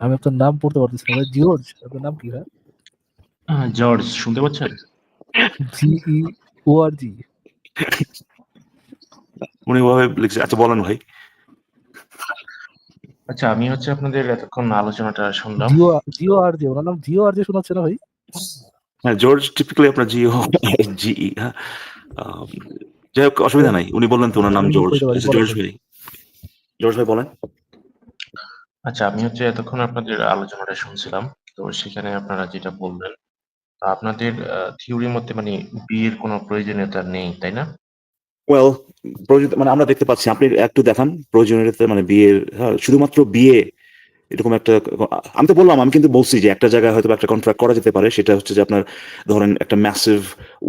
আমি আপনার নাম পড়তে পারতেছি না জর্জ আপনার নাম কি হয় জর্জ শুনতে পাচ্ছেন? জি ই ও আর জি উনি ভাবে লিখছে। আচ্ছা বলেন ভাই। আচ্ছা আমি হচ্ছে আপনাদের এতক্ষণ আলোচনাটা শুনলাম। জিও জিও আর জি ওনার নাম জিও আর জি শোনাচ্ছে না ভাই? হ্যাঁ জর্জ টিপিক্যালি আপনার জিও জিই হ্যাঁ। যাই হোক অসুবিধা নাই। উনি বললেন তো ওনার নাম জর্জ। আচ্ছা, জর্জ ভাই। ভাই। জর্জ ভাই বলেন। আচ্ছা আমি হচ্ছে এতক্ষণ আপনাদের আলোচনাটা শুনছিলাম। তো সেখানে আপনারা যেটা বললেন আপনাদের থিওরির মধ্যে মানে বিয়ের কোনো প্রয়োজনীয়তা নেই তাই না? ওয়েল প্রয়োজন মানে আমরা দেখতে পাচ্ছি আপনি একটু দেখান প্রয়োজনীয়তা মানে বিয়ের হ্যাঁ, শুধুমাত্র বিয়ে এরকম একটা, আমি তো বললাম, আমি কিন্তু বলছি যে একটা জায়গায় হয়তো একটা কন্ট্রাক্ট করা যেতে পারে, সেটা হচ্ছে যে আপনার ধরেন একটা ম্যাসিভ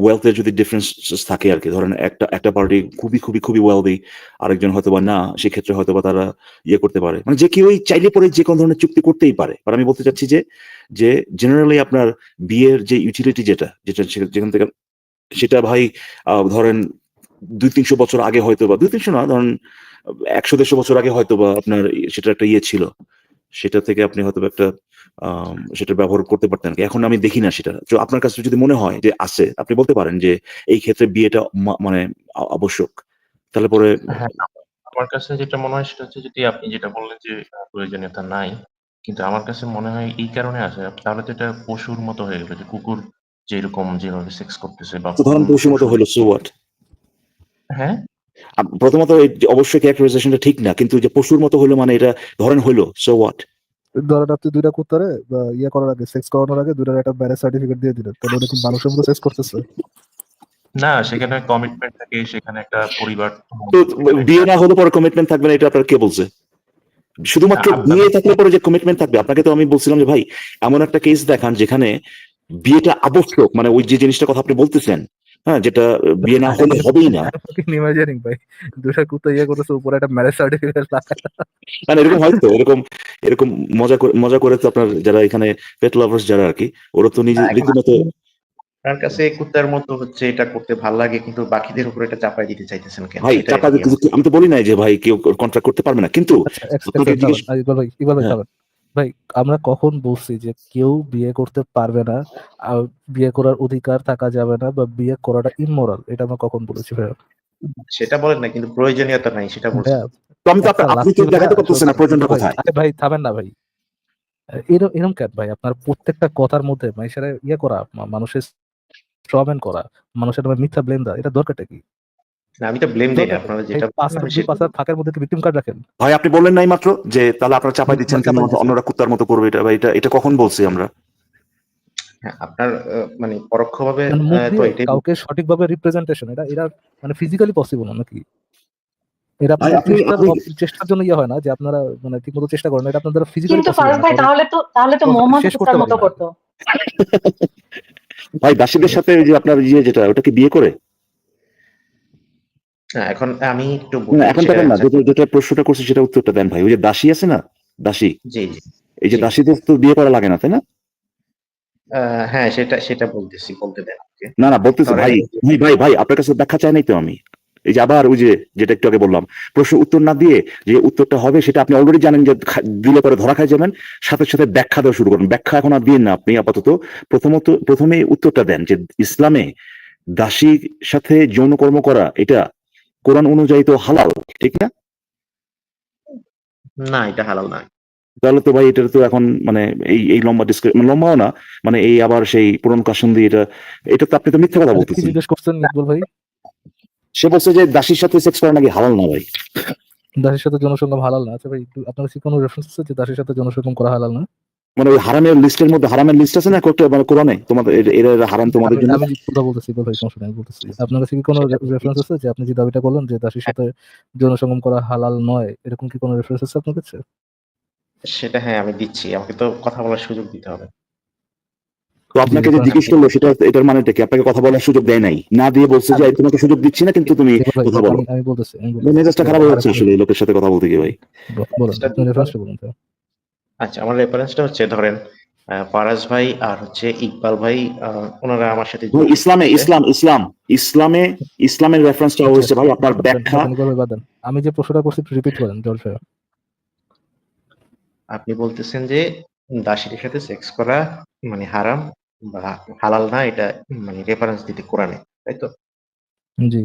ওয়েলথের যদি ডিফারেন্স থাকে আর কি, ধরেন একটা একটা পার্টি খুবই খুবই খুবই ওয়েলদি আরেকজন হয়তো বা না, সেক্ষেত্রে হয়তো বা তারা ইয়ে করতে পারে। মানে যে কেউই চাইলে পরে যে কোনো ধরনের চুক্তি করতেই পারে। আর আমি বলতে চাচ্ছি যে যে জেনারেলি আপনার বিয়ের যে ইউটিলিটি যেটা যেটা যেখান থেকে, সেটা ভাই ধরেন দুই তিনশো বছর আগে হয়তো বা, দুই তিনশো না, ধরেন একশো, দেড়শো বছর আগে হয়তো বা আপনার সেটা একটা ইয়ে ছিল। সেটা থেকে আপনি হয়তো একটা সেটা ব্যবহার করতে পারতেন এখন আমি দেখি না সেটা। তো আপনার কাছে যদি মনে হয় যে আছে আপনি বলতে পারেন যে এই ক্ষেত্রে বিয়েটা মানে আবশ্যক। তাহলে পরে হ্যাঁ আমার কাছে যেটা মনে হয় সেটা হচ্ছে যদি আপনি যেটা বললেন যে প্রয়োজনীয়তা নাই। কিন্তু আমার কাছে মনে হয় এই কারণে আছে। তাহলে তো এটা পশুর মতো হয়ে গেল যে কুকুর যেরকম যেভাবে সেক্স করতেছে বা ধরেন পশুর মতো হলো সো হোয়াট হ্যাঁ? প্রথমত এই যে অবশ্যই ক্যারেক্টারাইজেশনটা ঠিক না কিন্তু যে পশুর মতো হলো মানে এটা ধরেন হলো সো হোয়াট ধরেন আপনি দুইটা কুত্তারে বা ইয়ে করার আগে সেক্স করানোর আগে দুইটার একটা ম্যারেজ সার্টিফিকেট দিয়ে দিলেন তাহলে ওটা কি মানুষের মতো সেক্স করতেছে। না সেখানে কমিটমেন্ট থাকে সেখানে একটা পরিবার তো বিয়ে না হলে পরে কমিটমেন্ট থাকবে না এটা আপনার কে বলছে? শুধুমাত্র বিয়ে থাকলে পরে যে কমিটমেন্ট থাকবে আপনাকে তো আমি বলছিলাম যে ভাই এমন একটা কেস দেখান যেখানে বিয়েটা আবশ্যক মানে ওই যে জিনিসটা কথা আপনি বলতেছেন হ্যাঁ যেটা বিয়ে না হলে হবেই না ইমাজিনিং ভাই দুইটা কুত্তা ইয়ে করতেছে উপরে একটা ম্যারেজ সার্টিফিকেট মানে এরকম হয়তো এরকম এরকম মজা করে মজা করে তো আপনার যারা এখানে পেট লাভার্স যারা আর কি ওরা তো নিজে রীতিমতো আপনার কাছে কুত্তার মতো হচ্ছে এটা করতে ভালো লাগে কিন্তু বাকিদের উপর এটা চাপাই দিতে চাইতেছেন কেন ভাই দিতে- আমি তো বলি নাই যে ভাই কেউ কন্ট্রাক্ট করতে পারবে না কিন্তু ভাই হ্যাঁ। আমরা কখন বলছি যে কেউ বিয়ে করতে পারবে না আর বিয়ে করার অধিকার থাকা যাবে না বা বিয়ে করাটা ইমোরাল এটা আমরা কখন বলেছি ভাই সেটা বলেন না কিন্তু প্রয়োজনীয়তা নাই সেটা বলছি। তো আমি তো আপনি লাস্ট দেখাতে কথা, পারতেছেন না প্রয়োজনটা ভাই, কোথায়। আরে ভাই থামেন না ভাই। এরম এরম কেন ভাই? আপনার প্রত্যেকটা কথার মধ্যে মানুষের ইয়ে করা মানুষের স্ট্রম্যান করা মানুষের মিথ্যা ব্লেম দেওয়া এটা দরকারটা কি? আমি তো ব্লেম দিই আপনারা যেটা পাঁচটা ফাঁকের মধ্যে কি ভিক্টিম কার্ড রাখেন। ভাই আপনি বললেন নাই মাত্র যে তাহলে আপনারা চাপাই দিচ্ছেন কেন অন্যরা কুত্তার মতো করবে এটা ভাই এটা এটা কখন বলছি আমরা? হ্যাঁ, আপনার মানে পরোক্ষভাবে মানে তো এটাই কাউকে সঠিকভাবে রিপ্রেজেন্টেশন এটা এটা মানে ফিজিক্যালি পসিবল না নাকি? এটা ভাই, আপনি- চেষ্টার জন্য ইয়ে হয় না যে আপনারা মানে ঠিক মতো চেষ্টা করেন এটা আপনাদের ফিজিক্যালি কিন্তু ফারুক ভাই তাহলে তো তাহলে তো মোহাম্মদ কুত্তার মতো করতো। ভাই দাসীদের সাথে যে আপনার ইয়ে যেটা ওটা কি বিয়ে করে? হ্যাঁ, এখন আমি একটু এখন না যেটা যেটা প্রশ্নটা করছে সেটা উত্তরটা দেন ভাই। ওই যে দাসী আছে না? দাসী? জি জি। এই যে দাসীদের তো বিয়ে করা লাগে না তাই না? হ্যাঁ সেটা সেটা বলতেছি বলতে দেন না না বলতেছে ভাই ভাই ভাই ভাই আপনার কাছে ব্যাখ্যা চাই নাই তো আমি। এই যে আবার ওই যে যেটা একটু আগে বললাম প্রশ্ন উত্তর না দিয়ে যে উত্তরটা হবে সেটা আপনি অলরেডি জানেন যে দিলে পরে ধরা খাই যাবেন। সাথে সাথে ব্যাখ্যা দেওয়া শুরু করুন। ব্যাখ্যা এখন আর দিন না আপনি আপাতত। প্রথমত প্রথমে উত্তরটা দেন যে ইসলামে দাসীর সাথে যৌন কর্ম করা এটা কোরআন অনুযায়ী তো হালাল ঠিক না? না এটা হালাল না তাহলে তো ভাই এটা তো এখন মানে এই এই লম্বা ডিসক্রিপ লম্বাও না মানে এই আবার সেই পুরন কাসন দিয়ে এটা এটা তো আপনি তো মিথ্যা কথা বলতেছেন। জিজ্ঞেস করছেন ইকবাল ভাই? সে বলছে যে দাসীর সাথে সেক্স করা নাকি হালাল না ভাই? দাসের সাথে জনসংগম হালাল না। আচ্ছা ভাই আপনার কি কোনো রেফারেন্স আছে যে দাসের সাথে জনসংগম করা হালাল না? মানে ওই হারামের লিস্টের মধ্যে হারামের লিস্ট আছে না কয়েকটা মানে কোরআনে? তোমাদের এরা- হারাম তোমাদের জন্য? আমি কথা বলতেছি ভাই সমস্যা নেই, বলতেছি। আপনার কাছে কি কোনো রেফারেন্স আছে যে আপনি যে দাবিটা করলেন যে দাসের সাথে জনসংগম করা হালাল নয় এরকম কি কোনো রেফারেন্স আছে আপনার কাছে? সেটা হ্যাঁ আমি দিচ্ছি। আমাকে তো কথা বলার সুযোগ দিতে হবে। তো আপনাকে যে জিজ্ঞেস করল সেটা এটার মানেটা কি? আপনাকে কথা বলার সুযোগ দেয় নাই? না দিয়ে বলছে যে তোমাকে সুযোগ দিচ্ছি না কিন্তু তুমি কথা বলো। আমি- বলতেছি আমি মেজাজটা খারাপ হয়ে যাচ্ছে আসলে লোকের সাথে কথা বলতে গিয়ে ভাই। বলুন আপনি রেফারেন্সটা বলুন তো। আচ্ছা আমার রেফারেন্সটা হচ্ছে ধরেন আহ, ফারাজ ভাই আর হচ্ছে ইকবাল ভাই আহ, ওনারা আমার সাথে ইসলামে ইসলাম ইসলাম ইসলামে ইসলামের রেফারেন্সটা হয়েছে ভাই আপনার ব্যাখ্যা। বাদেন, ইকবাল ভাই বাদেন। আমি যে প্রশ্নটা করছি রিপিট করেন ভাই আপনি বলতেছেন যে দাসীদের সাথে সেক্স করা মানে হারাম বা হালাল না এটা মানে রেফারেন্স দিতে কোরআনে তাই তো? জি।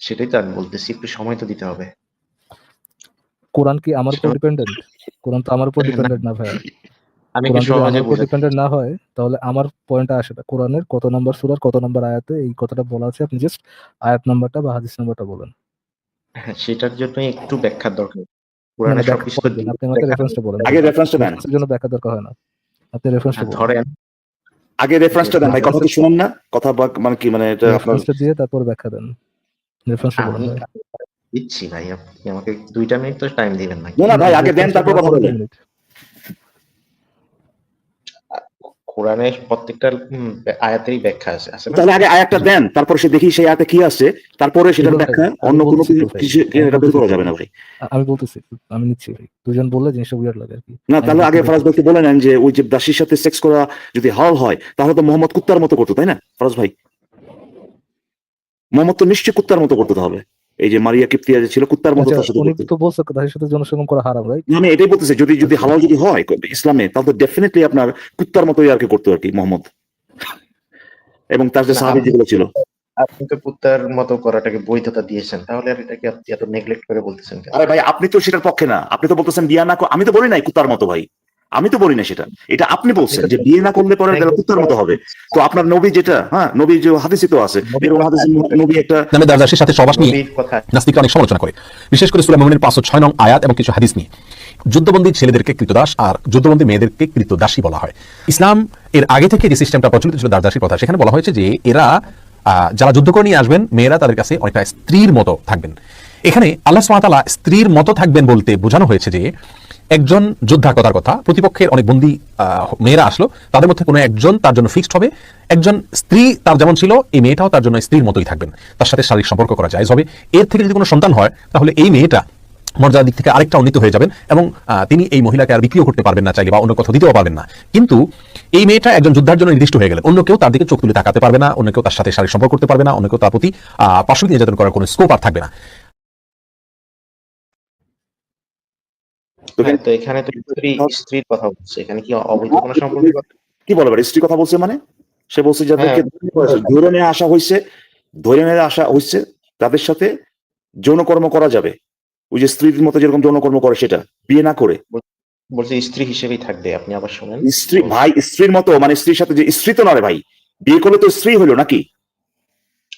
সেটাই তো আমি বলতেছি একটু সময় তো দিতে হবে। কোরআন কি আমার উপর ডিপেন্ডেন্ট কোরআন তো আমার উপর ডিপেন্ডেন্ট না। ভাই আমি যদি সহজে ডিপেন্ডেন্ট না হয় তাহলে আমার পয়েন্টটা আসে না। কোরআনের কত নম্বর সূরার কত নম্বর আয়াতে এই কথাটা বলা আছে। আপনি জাস্ট আয়াত নাম্বারটা বা হাদিস নাম্বারটা বলেন। হ্যাঁ, সেটার জন্য একটু ব্যাখ্যা দরকার। কোরআনে ব্যাখ্যা সবকিছু দিন, আপনি আমাকে রেফারেন্সটা বলেন। আগে রেফারেন্সটা দেন। রেফারেন্সের জন্য ব্যাখ্যা দরকার হয় না। আপনি রেফারেন্সটা ধরেন। আগে রেফারেন্সটা দেন ভাই কথা কি শুনুন না। কথা মানে কি মানে এটা আপনার রেফারেন্সটা দিয়ে তারপর ব্যাখ্যা দেন। রেফারেন্সটা বলেন দিচ্ছি ভাই আপনি আমাকে দুইটা মিনিট তো টাইম দিবেন না না ভাই আগে দেন তারপর কথা বলেন প্রত্যেকটা আয়াতেরই ব্যাখ্যা আছে আছে তাহলে আগে আয়াতটা দেন তারপর সে দেখি সেই আয়াতে কি আছে তারপরে সেটার ব্যাখ্যা অন্য কোনো কিছু আমি এটা বের করা যাবে না ভাই। আমি বলতেছি আমি নিচ্ছি ভাই। দুজন বললে জিনিসটা উইয়ার্ড লাগে আর কি। না তাহলে আগে ফরাজ ভাইকে বলে নেন যে ওই যে দাসীর সাথে সেক্স করা যদি হাল হয় তাহলে তো মোহাম্মদ কুত্তার মতো করতো তাই না? ফরাজ ভাই মোহাম্মদ তো নিশ্চয়ই কুত্তার মতো করতো তাহলে এই যে মারিয়া কিপ্তিয়া যে ছিল কুত্তার মতো আচ্ছা তার সাথে উনি তো বলছে তাদের সাথে জনসংগম করা হারাম রাইট আমি এটাই বলতেছি যদি যদি হালাল যদি হয় ইসলামে তাহলে তো ডেফিনেটলি আপনার কুত্তার মতোই আর কি করতো আর কি মোহাম্মদ। এবং তার যে সাহাবি যেগুলো ছিল। আপনি তো কুত্তার মতো করাটাকে বৈধতা দিয়েছেন তাহলে আর এটাকে আপনি এত নেগলেক্ট করে বলতেছেন আরে ভাই আপনি তো সেটার পক্ষে না আপনি তো বলতেছেন বিয়ে না আমি তো বলি নাই কুত্তার মতো ভাই। আমি তো বলি না সেটা। এটা আপনি বলছেন যে বিয়ে না করলে পরে তাহলে কুত্তার মতো হবে। তো আপনার নবী যেটা হ্যাঁ নবী যে হাদিসে তো আছে এরকম হাদিসে নবী একটা সাথে সবাস নিয়ে নাস্তিকরা অনেক সমালোচনা করে। বিশেষ করে সুরা মোমিনের নং আয়াত এবং কিছু হাদিস নিয়ে। যুদ্ধবন্দী ছেলেদেরকে কৃতদাস আর যুদ্ধবন্দী মেয়েদেরকে কৃতদাসী বলা হয়। ইসলাম এর আগে থেকে যে সিস্টেমটা প্রচলিত ছিল কথা সেখানে বলা হয়েছে যে এরা যারা যুদ্ধ করে নিয়ে আসবেন মেয়েরা তাদের কাছে অনেকটা স্ত্রীর মতো থাকবেন। এখানে আল্লাহ সুবহানাহু স্ত্রীর মতো থাকবেন বলতে বোঝানো হয়েছে যে একজন যোদ্ধা কথার কথা। প্রতিপক্ষের অনেক বন্দী মেয়েরা আসলো। তাদের মধ্যে কোনো একজন তার জন্য ফিক্সড হবে। একজন স্ত্রী তার যেমন ছিল এই মেয়েটাও তার জন্য স্ত্রীর মতোই থাকবেন। তার সাথে শারীরিক সম্পর্ক করা যায়। হবে এর থেকে যদি কোনো সন্তান হয় তাহলে এই মেয়েটা মর্যাদার দিক থেকে আরেকটা উন্নীত হয়ে যাবেন এবং তিনি এই মহিলাকে আর বিক্রিও করতে পারবেন না চাইলে বা অন্য কোথাও দিতেও পারবেন না। কিন্তু এই মেয়েটা একজন যোদ্ধার জন্য নির্দিষ্ট হয়ে গেলেন। অন্য কেউ তার দিকে চোখ তুলে তাকাতে পারবে না অন্য কেউ তার সাথে শারীরিক সম্পর্ক করতে পারবে না অন্য কেউ তার প্রতি আহ, পার্শ্বিক নির্যাতন করার কোনো স্কোপ আর থাকবে না। তো হ্যাঁ, এখানে তো স্ত্রী স্ত্রীর কথা বলছে। এখানে কি অবৈধ কোনো সম্পর্ক? কি বলে স্ত্রী কথা বলছে মানে? সে বলছে যাদেরকে হ্যাঁ। ধরে নিয়ে আসা হয়েছে ধরে নিয়ে আসা হয়েছে তাদের সাথে যৌনকর্ম করা যাবে। ওই যে স্ত্রীর মতো যেরকম যৌনকর্ম করে সেটা বিয়ে না করে। বলছে স্ত্রী হিসেবেই থাকবে আপনি আবার শুনেন। স্ত্রী ভাই স্ত্রীর মতো মানে স্ত্রীর সাথে যে স্ত্রী তো নয় ভাই। বিয়ে করলে তো স্ত্রী হলো নাকি?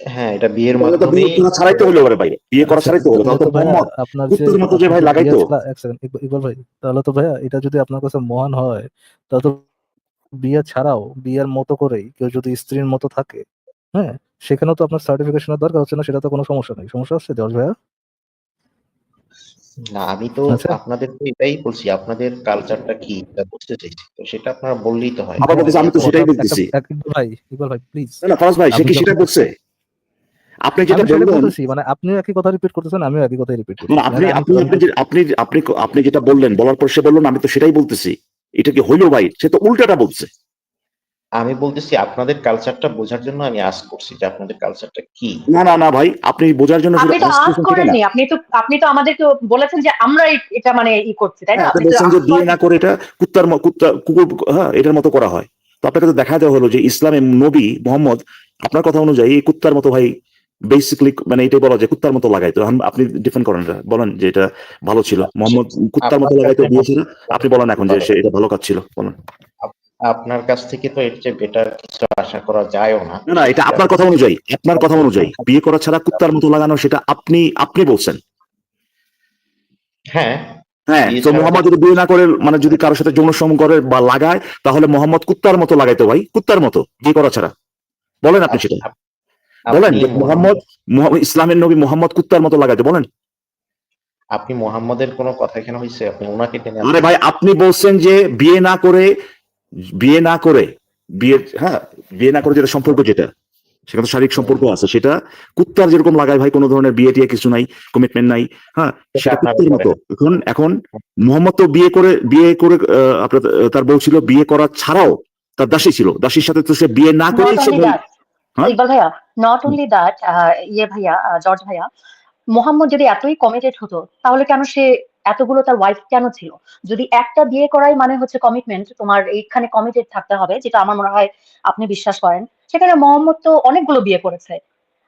হ্যাঁ এটা বিয়ের মাধ্যমে ছাড়াই তো হলো বিয়ে করা ছাড়াই তো হলো তাহলে তো মোহাম্মদ কুত্তার মতো যে ভাই লাগাইতো। ইকবাল- ভাই তাহলে তো ভাইয়া এটা যদি আপনার কাছে মহান হয় তাহলে তো বিয়ে ছাড়াও বিয়ের মতো করেই কেউ যদি স্ত্রীর মতো থাকে হ্যাঁ সেখানেও তো আপনার সার্টিফিকেশনের দরকার হচ্ছে না সেটা তো কোনো সমস্যা নেই। সমস্যা হচ্ছে জর্জ ভাইয়া? না আমি তো আচ্ছা। আপনাদের তো এটাই বলছি আপনাদের কালচারটা কি এটা বুঝতে চাইছি। তো সেটা আপনারা বললেই তো হয়। আমি তো সেটাই বলতেছি। ভাই ইকবাল ভাই প্লিজ না, না ফরাজ ভাই সে কি সেটা বলছে? আপনি যেটা বললেন মানে আপনিও একই কথা রিপিট করতেছেন আমিও একই কথাই রিপিট আপনি মানে আপনি আপনি আপনি আপনি আপনি যেটা বললেন বলার পর সে বললেন আমি তো সেটাই বলতেছি। এটা কি হইল ভাই? সে তো উল্টাটা বলছে। আমি বলতেছি আপনাদের কালচারটা বোঝার জন্য আমি আস করছি যে আপনাদের কালচারটা কি? না না না ভাই আপনি বোঝার জন্য আপনি তো আস। করেননি আপনি তো আপনি তো আমাদেরকে বলেছেন যে আমরা এটা মানে ই করছি তাই না? হ্যাঁ, আপনি আপনি বলছেন যে বিয়ে না করে এটা কুত্তার কুত্তা কুকুর হ্যাঁ এটার মতো করা হয়। তো আপনাকে তো দেখা দেওয়া হলো যে ইসলামে নবী মোহাম্মদ আপনার কথা অনুযায়ী এই কুত্তার মতো ভাই বেসিক্যালি মানে এটাই বলা যায় কুত্তার মতো লাগাইতো। এখন আপনি ডিফেন্ড করেন এটা। বলেন যে এটা ভালো ছিল। মোহাম্মদ কুত্তার মতো লাগাইতো কাছে- বিয়ে ছিল। আপনি বলেন এখন যে এটা ভালো কাজ ছিল। বলেন। আপনার কাছ থেকে তো এর চেয়ে বেটার কিছু আশা করা যায়ও না। না না এটা আপনার কথা অনুযায়ী আপনার কথা অনুযায়ী। বিয়ে করা ছাড়া কুত্তার মতো লাগানো সেটা আপনি আপনি বলছেন। হ্যাঁ। হ্যাঁ তো মোহাম্মদ যদি বিয়ে না করে মানে যদি কারোর সাথে যৌন সম করে বা লাগায় তাহলে মোহাম্মদ কুত্তার মতো লাগাইতো ভাই। কুত্তার মতো বিয়ে করা ছাড়া। বলেন আপনি সেটা। আপ- বলেন মোহাম্মদ মোহাম্মদ- ইসলামের নবী মোহাম্মদ কুত্তার মতো লাগাইতো বলেন। আপনি মোহাম্মদের কোনো কথা এখানে হয়েছে আপনি ওনাকে টেনে আরে ভাই আপনি বলছেন যে বিয়ে না করে বিয়ে না করে বিয়ে হ্যাঁ বিয়ে না করে যেটা সম্পর্ক যেটা সেখানে তো শারীরিক সম্পর্ক আছে সেটা কুত্তার যেরকম লাগায় ভাই কোনো ধরনের বিয়ে টিয়ে কিছু নাই কমিটমেন্ট নাই হ্যাঁ সেটা কুত্তার মতো। এখন এখন মোহাম্মদ তো বিয়ে করে বিয়ে করে আপনার তার বউ ছিল বিয়ে করা ছাড়াও তার দাসী ছিল দাসীর সাথে তো সে বিয়ে না করেই সে? ভাইয়া নট অনলি দ্যাট ইয়ে ভাইয়া জর্জ ভাইয়া, মোহাম্মদ যদি এতই কমিটেড হতো, তাহলে কেন সে এতগুলো তার ওয়াইফ কেন ছিল? যদি একটা বিয়ে করাই মানে হচ্ছে কমিটমেন্ট তোমার এইখানে কমিটেড থাকতে হবে, যেটা আমার মনে হয় আপনি বিশ্বাস করেন, সেখানে মোহাম্মদ তো অনেকগুলো বিয়ে করেছে।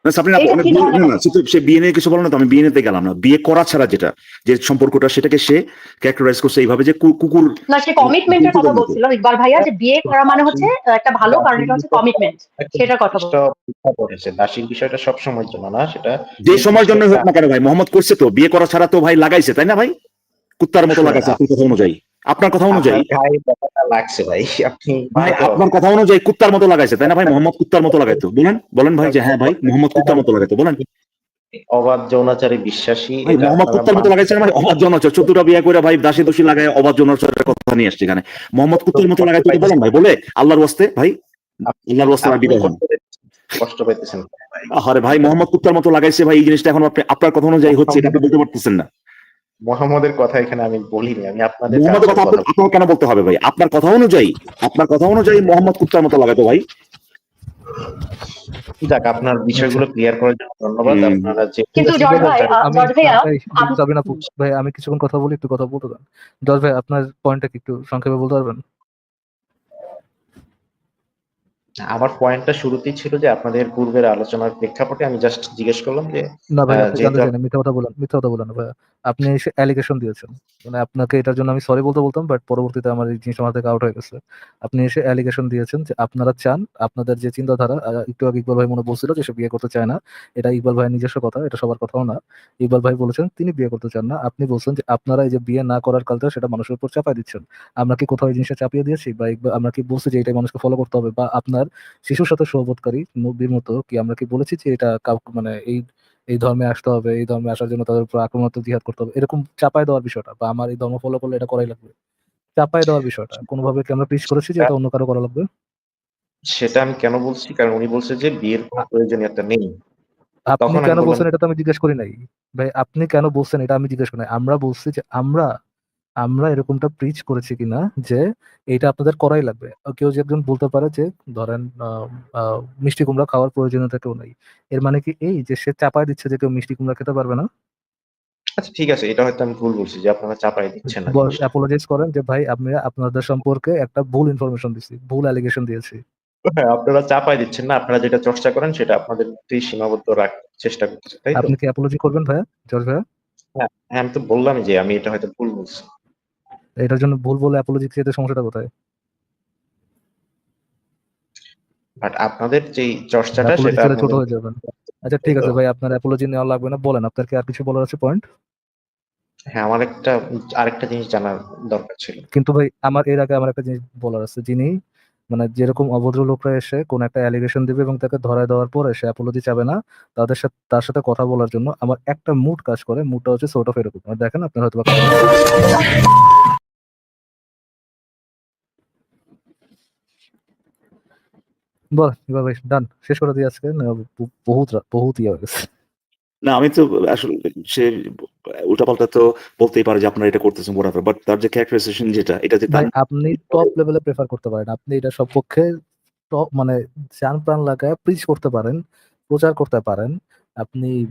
না, সাবরিনা আপু, অনেক কি বিয়ে- ধরনের না, না, সে বিয়ে নিয়ে কিছু বলে না তো আমি বিয়ে নিতে গেলাম না। বিয়ে করা ছাড়া যেটা যে সম্পর্কটা সেটাকে সে ক্যারেক্টারাইজ করছে এইভাবে যে কুকুর না সে কমিটমেন্টের কথা বলছিল ইকবাল ভাইয়া যে বিয়ে করা মানে হচ্ছে একটা ভালো কারণ এটা হচ্ছে কমিটমেন্ট সেটার কথা বলছি। জিনিসটা পরীক্ষা করেছে দাসীর বিষয়টা সব সময়ের জন্য না সেটা যে সময়ের জন্য হোক না কেন ভাই মোহাম্মদ করছে তো বিয়ে করা ছাড়া তো ভাই লাগাইছে তাই না ভাই? কুত্তার মতো লাগাইছে আপনার কথা অনুযায়ী। আপনার কথা অনুযায়ী। লাগছে ভাই আপনি ভাই আপনার কথা অনুযায়ী কুত্তার মতো লাগাইছে তাই না ভাই? মোহাম্মদ কুত্তার মতো লাগাইতো। বলেন বলেন ভাই যে হ্যাঁ ভাই মোহাম্মদ কুত্তার মতো লাগাইতো বলেন। অবাধ যৌনাচারে বিশ্বাসী মোহাম্মদ কুত্তার মতো লাগাইছে না ভাই অবাধ জনচর চোদ্দটা বিয়ে করে ভাই দাসী দোষী লাগায় অবাধ জনচরের কথা নিয়ে আসছে এখানে। মোহাম্মদ কুত্তার মতো লাগাইতো তো বলেন ভাই? বলে আল্লাহর ওয়াস্তে ভাই আল্লাহর ওয়াস্তে বিদায় হন কষ্ট ভাই আরে ভাই মোহাম্মদ কুত্তার মতো লাগাইছে ভাই এই জিনিসটা এখন আপনি আপনার কথা অনুযায়ী হচ্ছে এটা আপনি বলতে পারতেছেন না। মোহাম্মদের কথা এখানে আমি বলিনি আমি আপনাদের মোহাম্মদের কথা আপনার কেন বলতে হবে ভাই? আপনার কথা অনুযায়ী আপনার কথা অনুযায়ী মোহাম্মদ কুত্তার মতো লাগাতো ভাই। যাক আপনার বিষয়গুলো ক্লিয়ার করার জন্য ধন্যবাদ। আপনারা যে কিন্তু জর্জ ভাই আমি জর্জ ভাইয়া ভাই, আপনি যাবেন আপু ভাই আমি কিছুক্ষণ কথা বলি একটু কথা বলতে দেন জর্জ ভাই আপনার পয়েন্টটা কি একটু সংক্ষেপে বলতে পারবেন? আমার পয়েন্টটা শুরুতেই ছিল যে আপনাদের পূর্বের আলোচনার প্রেক্ষাপটে আমি জাস্ট জিজ্ঞেস করলাম যে না ভাই আপনি জানতে চাই না মিথ্যা কথা বলেন মিথ্যা কথা বলেন ভাই আপনি এসে অ্যালিগেশন দিয়েছেন। মানে আপনাকে এটার জন্য আমি সরি বলতে বলতাম বাট পরবর্তীতে আমার এই জিনিসটা মাথা থেকে আউট হয়ে গেছে। আপনি এসে অ্যালিগেশন দিয়েছেন যে আপনারা চান আপনাদের যে চিন্তাধারা একটু আগে ইকবাল ভাই মনে বলছিল যে সে বিয়ে করতে চায় না। এটা ইকবাল ভাইয়ের নিজস্ব কথা এটা সবার কথাও না। ইকবাল ভাই বলেছেন তিনি বিয়ে করতে চান না। আপনি বলছেন যে আপনারা এই যে বিয়ে না করার কালচার সেটা মানুষের উপর চাপাই দিচ্ছেন। আমরা কি কোথাও এই জিনিসটা চাপিয়ে দিয়েছি? বা আমরা কি বলছি যে এটাই মানুষকে ফলো করতে হবে? বা আপনার শিশুর সাথে সহবোধকারী নবীর মতো কি আমরা কি বলেছি যে এটা মানে এই এই ধর্মে আসতে হবে এই ধর্মে আসার জন্য তাদের উপর আক্রমণাত্মক জিহাদ করতে হবে এরকম চাপাই দেওয়ার বিষয়টা বা আমার এই ধর্ম ফলো করলে এটা করাই লাগবে? চাপাই দেওয়ার বিষয়টা কোনোভাবে কি আমরা পিস করেছি যে এটা অন্য কারও করা লাগবে? সেটা আমি কেন বলছি? কারণ উনি বলছে যে বিয়ের কোনো প্রয়োজনীয়তা নেই। আপনি কেন বলছেন এটা তো আমি জিজ্ঞেস করি নাই। ভাই আপনি কেন বলছেন এটা আমি জিজ্ঞেস করি আমরা বলছি যে আমরা আমরা এরকমটা প্রিচ করেছি কিনা যে এটা আপনাদের করাই লাগবে। কেউ যে একজন বলতে পারে যে ধরেন মিষ্টি কুমড়া খাওয়ার প্রয়োজনীয়তা কেউ নেই। এর মানে কি এই যে সে চাপাই দিচ্ছে যে কেউ মিষ্টি কুমড়া খেতে পারবে না? আচ্ছা ঠিক আছে এটা হয়তো আমি ভুল বলছি যে আপনারা চাপাই দিচ্ছেন না অ্যাপোলজাইজ করেন যে ভাই আপনি আপনাদের সম্পর্কে একটা ভুল ইনফরমেশন দিছি ভুল অ্যালিগেশন দিয়েছি। হ্যাঁ আপনারা চাপাই দিচ্ছেন না আপনারা যেটা চর্চা করেন সেটা আপনাদের মধ্যেই সীমাবদ্ধ রাখার চেষ্টা করছেন তাই আপনি কি অ্যাপোলজি করবেন ভাইয়া জর্জ ভাইয়া? হ্যাঁ আমি তো বললামই যে আমি এটা হয়তো ভুল বলছি। এটার জন্য ভুল বলে অ্যাপোলজি খেতে সমস্যাটা কোথায়? বাট আপনাদের যে চর্চাটা সেটা ছোট হয়ে যাবেন। আচ্ছা ঠিক আছে ভাই আপনার অ্যাপোলজি নেওয়া লাগবে না বলেন আপনার কি আর কিছু বলার আছে পয়েন্ট হ্যাঁ আমার একটা আরেকটা জিনিস জানার দরকার ছিল। কিন্তু ভাই আমার এর আগে আমার একটা জিনিস বলার আছে। যিনি মানে যেরকম অভদ্র লোকরা এসে কোন একটা অ্যালিগেশন দিবে এবং তাকে ধরায় দেওয়ার পর সে অ্যাপোলজি চাবে না তাদের সাথে তার সাথে কথা বলার জন্য আমার একটা মুড কাজ করে। মুডটা হচ্ছে সোর্ট অফ এরকম। দেখেন আপনার হয়তো বা কথা- বল এবার ভাই ডান শেষ করে দিই আজকে বহুত বহুত ইয়ে হয়ে গেছে। না আমি তো আসলে সে উল্টাপাল্টা তো বলতেই পারে যে আপনারা এটা করতেছেন whatever বাট তার যে ক্যারেক্টারাইজেশন যেটা এটা যে আপনি টপ লেভেলে প্রেফার করতে পারেন। আপনি এটা সপক্ষে টপ মানে জান প্রাণ লাগায় প্রিচ করতে পারেন প্রচার করতে পারেন। আপনি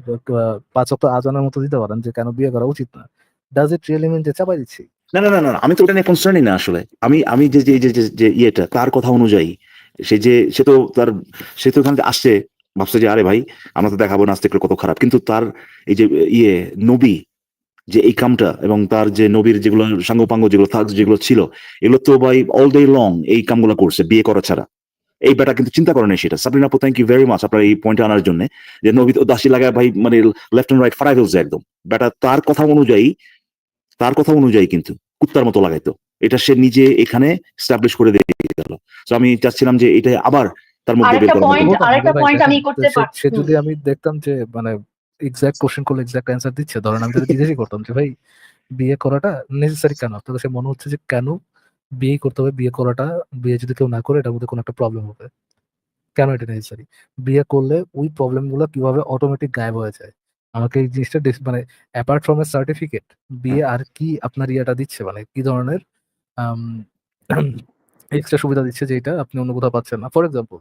পাঁচ সপ্তাহ আজানের মতো দিতে পারেন যে কেন বিয়ে করা উচিত না। ডাজ ইট রিয়েলি মিন যে চাপাই দিচ্ছি? না না না না আমি তো ওটা নিয়ে কনসার্নই না আসলে। আমি আমি যে যে যে- যে- যে ইয়েটা তার কথা অনুযায়ী সে যে, সে তো তার, সে তো ওখানে আসছে, ভাবছে যে, আরে ভাই, আমরা তো দেখাবো না, আস্তে কত খারাপ। কিন্তু তার এই যে ইয়ে নবী, যে এই কামটা এবং তার যে নবীর যেগুলো সাঙ্গপাঙ্গ যেগুলো থাক, যেগুলো ছিল, এগুলো তো ভাই অল ডে লং এই কামগুলো করছে, বিয়ে করা ছাড়া। এই বেটা কিন্তু চিন্তা করে নাই সেটা। সাবরিন আপু থ্যাংক ইউ ভেরি মাচ আপনার এই পয়েন্ট আনার জন্য। যে নবী তো দাসী লাগায় ভাই মানে লেফট অ্যান্ড রাইট ফারাই ফেলছে একদম। বেটা তার কথা অনুযায়ী, তার কথা অনুযায়ী কিন্তু কুত্তার মতো লাগাইতো। এটা সে নিজে এখানে স্টাবলিশ করে দিয়ে তো আমি চাচ্ছিলাম যে এটা আবার তার মধ্যে বের সে- সে যদি আমি দেখতাম যে মানে এক্সাক্ট কোশ্চেন করলে এক্সাক্ট অ্যান্সার দিচ্ছে ধরেন আমি জিজ্ঞেসই করতাম যে ভাই বিয়ে করাটা নেসেসারি কেন? আপনার কাছে মনে হচ্ছে যে কেন বিয়ে করতে হবে? বিয়ে করাটা বিয়ে যদি কেউ না করে এটার মধ্যে কোনো একটা প্রবলেম হবে। কেন এটা নেসেসারি বিয়ে করলে ওই প্রবলেমগুলো কীভাবে অটোমেটিক গায়েব হয়ে যায়? আমাকে এই জিনিসটা মানে অ্যাপার্ট ফ্রম এ সার্টিফিকেট বিয়ে আর কি আপনার ইয়েটা দিচ্ছে? মানে কি ধরনের এক্সট্রা সুবিধা দিচ্ছে যেটা আপনি অন্য কোথাও পাচ্ছেন না। ফর এক্সাম্পল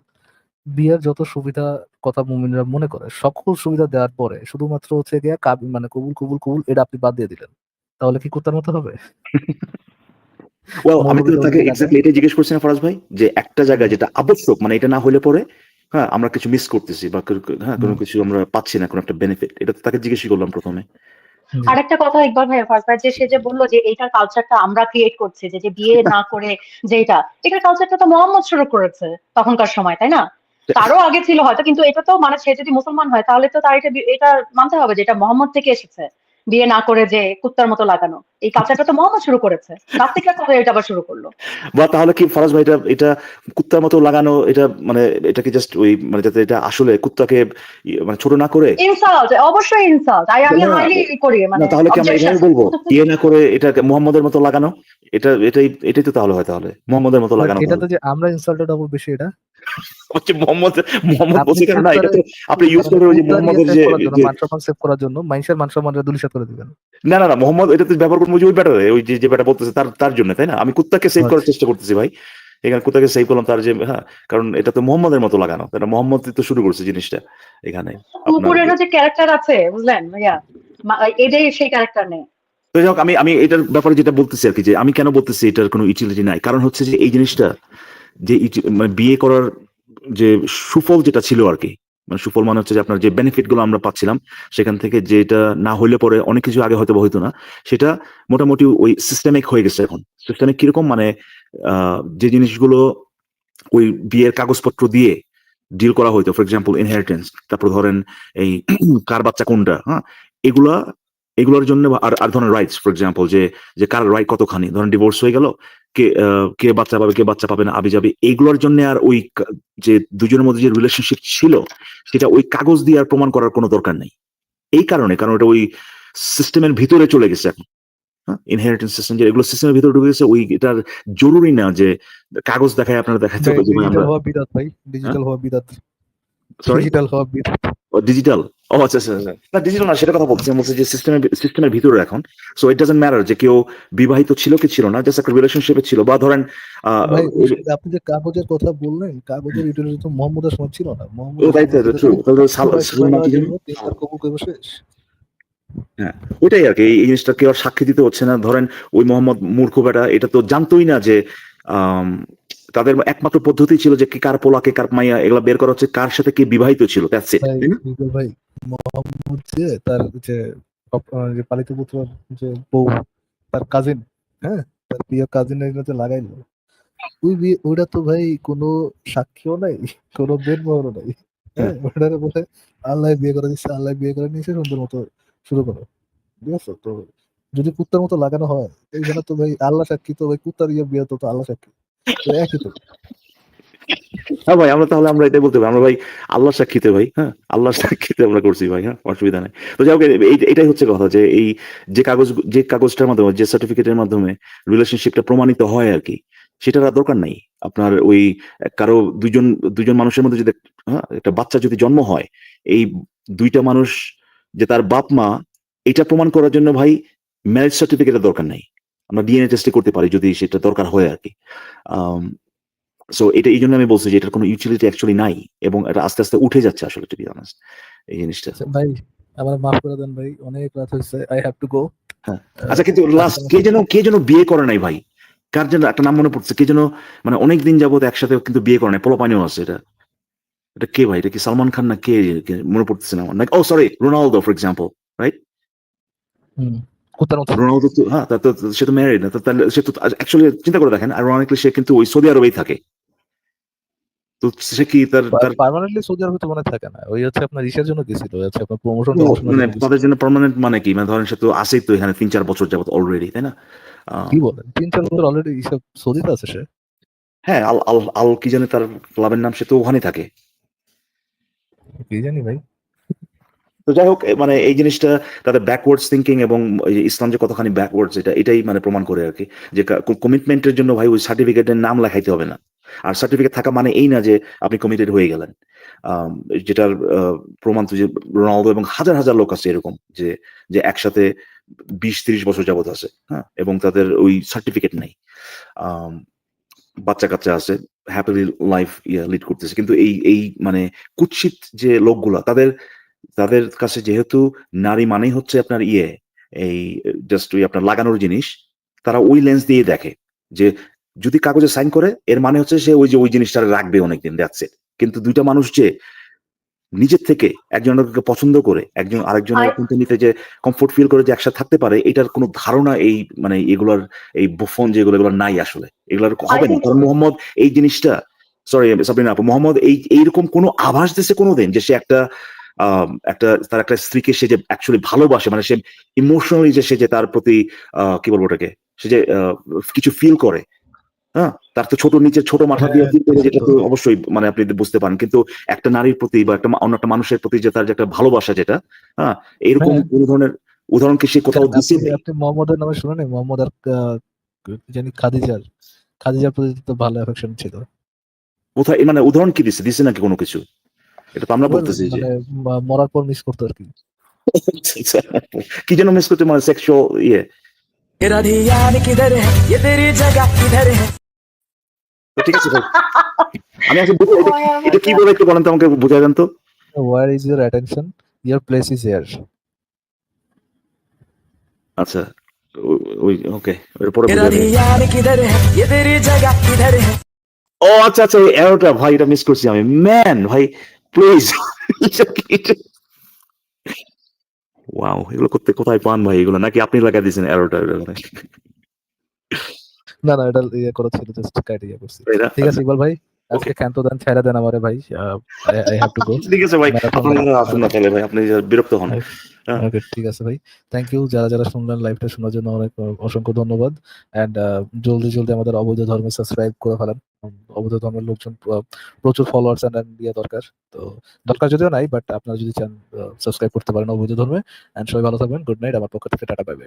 বিয়ের যত সুবিধা কথা মুমিনরা মনে করে সকল সুবিধা দেওয়ার পরে শুধুমাত্র হচ্ছে গিয়ে কাবি মানে কবুল কবুল কবুল এটা আপনি বাদ দিয়ে দিলেন। তাহলে কি কুত্তার মতো হবে? ওয়েল আমি তো তাকে এক্স্যাক্টলি এটাই জিজ্ঞেস করছি না ফরাজ ভাই যে একটা জায়গায় যেটা আবশ্যক মানে এটা না হলে পরে হ্যাঁ আমরা কিছু মিস করতেছি বা হ্যাঁ কোনো কিছু আমরা পাচ্ছি না কোনো একটা বেনিফিট এটা তো তাকে জিজ্ঞেস করলাম প্রথমে। জি। আরেকটা কথা ইকবাল ভাই ফার্স্ট যে সে যে বলল যে এইটার কালচারটা আমরা ক্রিয়েট করছি, যে যে বিয়ে না করে যেটা এটার কালচারটা তো মোহাম্মদ শুরু করেছে তখনকার সময়, তাই না তারও আগে ছিল হয়তো, কিন্তু এটা তো মানে সে যদি মুসলমান হয়, তাহলে তো তার এটা এটা মানতে হবে যে এটা মোহাম্মদ থেকে এসেছে বিয়ে না করে যে কুত্তার মতো লাগানো। এই কালচারটা তো মোহাম্মদ শুরু করেছে। নাস্তিকরা কবে এটা আবার শুরু করল। বা তাহলে কি ফরাজ ভাই এটা এটা কুত্তার মতো লাগানো এটা মানে এটা কি জাস্ট ওই মানে যাতে এটা আসলে কুত্তাকে মানে ছোট না করে? ইনসাল্ট অবশ্যই ইনসাল্ট। আই আমি হাইলি করি মানে তাহলে কি আমরা objection। এভাবে বলব? ইয়ে না করে এটা মোহাম্মদের মতো লাগানো? এটা এটাই এটাই তো তাহলে হয় তাহলে। মোহাম্মদের মতো লাগানো এটা তো যে আমরা ইনসাল্টেড হব বেশি এটা। হচ্ছে মোহাম্মদ মোহাম্মদ আপনি না? এটা তো আপনি ইউজ কুত্তার- ওই যে মোহাম্মদের যে করার জন্য, যে- মান সম্মান সেভ করার জন্য মানুষের মান দুলিশাত করে দিবেন। না না না মোহাম্মদ এটা তো ব্যবহার করব ওই ব্যাটারে। ওই যে যে ব্যাটা বলতেছে তার তার জন্য তাই না? আমি কুত্তাকে সেভ করার আচ্ছা। চেষ্টা করতেছি ভাই। এখানে কুত্তাকে সেভ করলাম তার যে হ্যাঁ কারণ এটা তো মোহাম্মদের মতো লাগানো। তাই না? মোহাম্মদ তো শুরু করছে জিনিসটা এখানে। কুকুরেরও যে ক্যারেক্টার আছে বুঝলেন? ভাইয়া এটাই সেই ক্যারেক্টার নেই। তো যাই আমি আমি এটার ব্যাপারে যেটা বলতেছি আর কি যে আমি কেন বলতেছি এটার কোনো ইউটিলিটি নাই? কারণ হচ্ছে যে এই জিনিসটা যে মানে বিয়ে করার যে সুফল যেটা ছিল আর কি মানে সুফল মানে হচ্ছে যে আপনার যে বেনিফিটগুলো আমরা পাচ্ছিলাম, সেখান থেকে যেটা না হইলে পরে অনেক কিছু আগে হয়তো হইতো না, সেটা মোটামুটি ওই সিস্টেমিক হয়ে গেছে এখন। সিস্টেমিক কীরকম? মানে যে জিনিসগুলো ওই বিয়ের কাগজপত্র দিয়ে ডিল করা হইতো ফর এক্সাম্পল ইনহেরিটেন্স তারপর ধরেন এই কার বাচ্চা কোনটা হ্যাঁ? এগুলা এগুলোর জন্য আর আর ধরনের রাইটস ফর এক্সাম্পল যে যে কার রাইট কতখানি? ধরেন ডিভোর্স হয়ে গেল কে কে বাচ্চা পাবে কে বাচ্চা পাবে না আবি যাবে এইগুলোর জন্য আর ওই যে দুজনের মধ্যে যে রিলেশনশিপ ছিল সেটা ওই কাগজ দিয়ে আর প্রমাণ করার কোনো দরকার নেই। এই কারণে কারণ এটা ওই সিস্টেমের ভিতরে চলে গেছে এখন। হ্যাঁ? ইনহেরিটেন্স সিস্টেম যে এগুলো সিস্টেমের ভিতরে ঢুকে গেছে ওই এটার জরুরি না যে কাগজ দেখায় আপনারা দেখাতে হবে ডিজিটাল হওয়া বিদাত ভাই ডিজিটাল হওয়া বিদাত। সরি ডিজিটাল হওয়া বিদাত। ডিজিটাল ও আচ্ছা আচ্ছা আচ্ছা। না ডিজিটাল না সেটা কথা বলছি। যে সিস্টেমের সিস্টেমের ভিতরে এখন। সো ইট ডাজন্ট ম্যাটার যে কেউ বিবাহিত ছিল কি ছিল না জাস্ট একটা রিলেশনশিপে ছিল। বা ধরেন আপনি যে কাগজের কথা বললেন কাগজের ইউটিলিটি তো মোহাম্মদের সময় ছিল না। মোহাম্মদ ও, তাই তো, এটা true। তাহলে সালমান কি জানি? কবুল করে শেষ। ওইটাই আর কি। এই জিনিসটা কেউ আর সাক্ষী দিতে হচ্ছে না। ধরেন ওই মোহাম্মদ মূর্খ বেটা এটা তো জানতোই না যে তাদের একমাত্র পদ্ধতি ছিল যে কে কার পোলা কে কার মাইয়া এগুলা বের করা হচ্ছে কার সাথে কে বিবাহিত ছিল That's it, ভাই মোহাম্মদ যে তার যে পালিত পুত্র যে বউ তার কাজিন হ্যাঁ তার প্রিয় লাগাইলো ওই ওইটা তো ভাই কোনো সাক্ষীও নাই কোনো মোহরও নাই হ্যাঁ ওটারে বলে আল্লাহ বিয়ে করে দিচ্ছে আল্লাহ বিয়ে করে নিয়েছে সুন্দর মতো শুরু করো ঠিক আছে? তো যদি কুত্তার মতো লাগানো হয় এইখানে তো ভাই আল্লাহ সাক্ষী তো ভাই কুত্তার ইয়ে বিয়ে তো আল্লাহ সাক্ষী। তো। হ্যাঁ ভাই আমরা তাহলে আমরা এটাই বলতে পারি। আমরা ভাই আল্লাহ সাক্ষীতে ভাই হ্যাঁ? আল্লাহ সাক্ষীতে আমরা করছি ভাই হ্যাঁ? অসুবিধা নেই। তো যাই হোক এটাই হচ্ছে কথা যে এই যে কাগজ যে কাগজটার মাধ্যমে যে সার্টিফিকেটের মাধ্যমে রিলেশনশিপটা প্রমাণিত হয় আর কি সেটার আর দরকার নাই। আপনার ওই কারও দুজন দুজন মানুষের মধ্যে যদি হ্যাঁ, একটা বাচ্চা যদি জন্ম হয় এই দুইটা মানুষ যে তার বাপ মা এটা প্রমাণ করার জন্য ভাই ম্যারেজ সার্টিফিকেটের দরকার নাই। আমরা ডিএনএ টেস্টে করতে পারি যদি সেটা দরকার হয় আর কি সো এটা এই জন্য আমি বলছি যে এটার কোনো ইউটিলিটি অ্যাকচুয়ালি নাই এবং এটা আস্তে আস্তে উঠে যাচ্ছে আসলে টু বি অনেস্ট এই জিনিসটা। আচ্ছা, ভাই আমার মাফ করে দেন ভাই অনেক রাত হয়েছে আই হ্যাভ টু গো আচ্ছা কিন্তু লাস্ট কে যেন কে যেন বিয়ে করে নাই ভাই? কার যেন একটা নাম মনে পড়ছে কে যেন মানে অনেক দিন যাবত একসাথে কিন্তু বিয়ে করে নাই পোলাপানিও আছে এটা। এটা কে ভাই এটা কি সালমান খান না কে মনে পড়তেছে না ও sorry Ronaldo for example right hmm. কুত্তার মতো। রোনালদো তো হ্যাঁ তো- সে তো ম্যারিড না তাহলে সে তো অ্যাকচুয়ালি চিন্তা করে দেখেন আর অনেকলি সে কিন্তু ওই সৌদি আরবেই থাকে। তো সে কি তার তার পার্মানেন্টলি সৌদি আরবে তো মনে থাকে না। ওই হচ্ছে আপনার ইসের জন্য গেছিল ওই হচ্ছে আপনার প্রমোশন মানে তাদের জন্য পার্মানেন্ট মানে কি? মানে ধরেন সে তো আছেই তো এখানে তিন চার বছর যাবত অলরেডি তাই না? কি বলেন? তিন চার বছর অলরেডি ইসব সৌদিতে আছে সে? হ্যাঁ আল আল আল কি জানে তার ক্লাবের নাম সে তো ওখানে থাকে। কি জানি ভাই। তো যাই হোক মানে এই জিনিসটা তাদের ব্যাকওয়ার্ডস থিঙ্কিং এবং ইসলাম যে কতখানি ব্যাকওয়ার্ডস এটা, এটাই মানে প্রমাণ করে আর কি, যে কমিটমেন্টের জন্য ভাই ওই সার্টিফিকেটের নাম লেখাইতে হবে না। আর সার্টিফিকেট থাকা মানে এই না যে আপনি কমিটেড হয়ে গেলেন। যেটার প্রমাণ তো যে রোনালদো এবং হাজার হাজার লোক আছে এরকম, যে যে একসাথে বিশ, ত্রিশ বছর যাবত আছে হ্যাঁ এবং তাদের ওই সার্টিফিকেট নেই। বাচ্চা কাচ্চা আছে হ্যাপিলি লাইফ লিড করতেছে। কিন্তু এই এই মানে কুৎসিত যে লোকগুলা, তাদের তাদের কাছে যেহেতু নারী মানেই হচ্ছে আপনার ইয়ে এই জাস্ট ওই আপনার লাগানোর জিনিস তারা ওই লেন্স দিয়ে দেখে যে যদি কাগজে সাইন করে এর মানে হচ্ছে সে ওই যে ওই জিনিসটা রাখবে অনেকদিন দ্যাটস ইট কিন্তু দুইটা মানুষ যে নিজের থেকে একজনকে পছন্দ করে একজন আরেকজনের কোম্পানিতে যে কমফোর্ট ফিল করে যে একসাথে থাকতে পারে এটার কোনো ধারণা এই মানে এগুলার এই বুফন যেগুলো এগুলো নাই আসলে। এগুলোর হবে না। কারণ মোহাম্মদ এই জিনিসটা সরি সাবরিনা আপু মোহাম্মদ এই এইরকম কোনো আভাস দিছে কোনোদিন যে সে একটা একটা তার একটা স্ত্রীকে সে যে অ্যাকচুয়ালি ভালোবাসে মানে সে ইমোশনালি যে সে যে তার প্রতি কি বলব ওটাকে? সে যে কিছু ফিল করে হ্যাঁ? তার তো ছোট নিচে ছোট মাথা দিয়ে হ্যাঁ, যেটা তো অবশ্যই মানে আপনি বুঝতে পারেন। কিন্তু একটা নারীর প্রতি বা একটা অন্য একটা মানুষের প্রতি যে তার যে একটা ভালোবাসা যেটা হ্যাঁ? এরকম হ্যাঁ। কোন ধরনের উদাহরণ কি সে কোথাও দিছে? আপনি মোহাম্মদের নামে শুনেন মোহাম্মদ আর জানি খাদিজার খাদিজার প্রতি তো ভালো অ্যাফেকশন ছিল। কোথায় মানে উদাহরণ কি দিছে? দিছে নাকি কোনো কিছু? এটা তো আমরা বলতেছি যে মানে, মরার পর মিস করতে আর কি। কি যেন মিস করতে মানে সেক্সুয়াল ইয়ে। ঠিক আছে ভাই। আমি আজকে এটা কি একটু বলেন তো আমাকে বুঝাই দেন তো। Where is your attention? Your place is here আচ্ছা ওই ওকে এরপরে ও আচ্ছা আচ্ছা এরোটা ভাই এটা মিস করছি আমি। ম্যান ভাই প্লিজ ওয়াও এগুলো করতে কোথায় পান ভাই? এগুলো নাকি আপনি লাগাই দিয়েছেন এরোটা না না এটা ইয়ে করা ছিল জাস্ট কাটিয়ে করছি। ঠিক আছে ইকবাল ভাই। আজকে ক্ষান্ত দেন ছেড়ে দেন আমারে ভাই আই হ্যাভ টু গো ঠিক আছে ভাই Marathon আপনি marathon. আসুন না তাহলে ভাই আপনি বিরক্ত হন। হ্যাঁ। ওকে ঠিক আছে ভাই। থ্যাংক ইউ যারা যারা শুনলেন লাইভটা শোনার জন্য অনেক অসংখ্য ধন্যবাদ। এন্ড জলদি জলদি আমাদের অবৈধ ধর্মে সাবস্ক্রাইব করে ফেলেন। অবৈধ ধর্মের লোকজন প্রচুর ফলোয়ার্স এন্ড দিয়ে দরকার। তো দরকার যদিও নাই বাট আপনারা যদি চান সাবস্ক্রাইব করতে পারেন অবৈধ ধর্মে। এন্ড সবাই ভালো থাকবেন। গুড নাইট আমার পক্ষ থেকে টাটা পাইবে